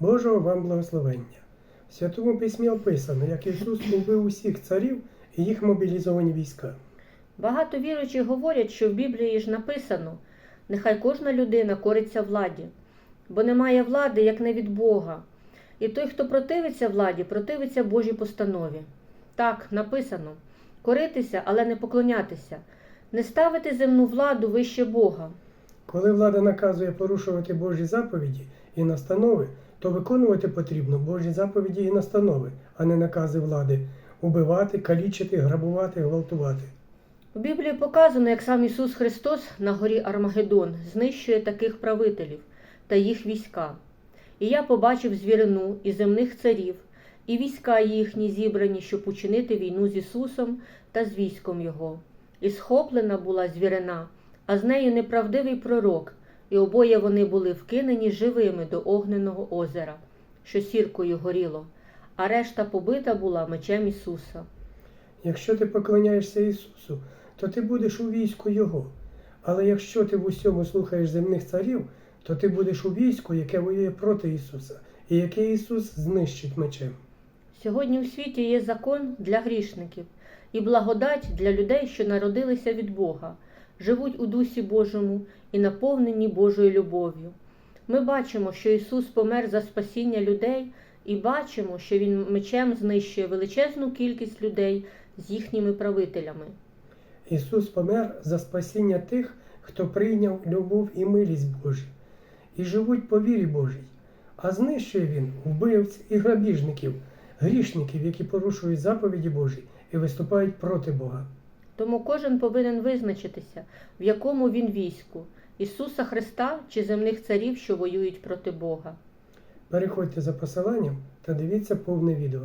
Божого вам благословення. В Святому Письмі описано, як Ісус убив усіх царів і їх мобілізовані війська. Багато віруючих говорять, що в Біблії ж написано: нехай кожна людина кориться владі, бо немає влади, як не від Бога. І той, хто противиться владі, противиться Божій постанові. Так, написано: коритися, але не поклонятися, не ставити земну владу вище Бога. Коли влада наказує порушувати Божі заповіді і настанови, то виконувати потрібно Божі заповіді і настанови, а не накази влади убивати, калічити, грабувати, гвалтувати. У Біблії показано, як сам Ісус Христос на горі Армагеддон знищує таких правителів та їх війська. І я побачив звірину і земних царів, і війська їхні зібрані, щоб учинити війну з Ісусом та з військом Його. І схоплена була звірина, а з нею неправдивий пророк, і обоє вони були вкинені живими до огненого озера, що сіркою горіло, а решта побита була мечем Ісуса. Якщо ти поклоняєшся Ісусу, то ти будеш у війську Його. Але якщо ти в усьому слухаєш земних царів, то ти будеш у війську, яке воює проти Ісуса, і яке Ісус знищить мечем. Сьогодні у світі є закон для грішників і благодать для людей, що народилися від Бога, живуть у Дусі Божому і наповнені Божою любов'ю. Ми бачимо, що Ісус помер за спасіння людей, і бачимо, що Він мечем знищує величезну кількість людей з їхніми правителями. Ісус помер за спасіння тих, хто прийняв любов і милість Божі, і живуть по вірі Божій. А знищує Він вбивць і грабіжників, грішників, які порушують заповіді Божі і виступають проти Бога. Тому кожен повинен визначитися, в якому він війську Ісуса Христа чи земних царів, що воюють проти Бога. Переходьте за посиланням та дивіться повне відео.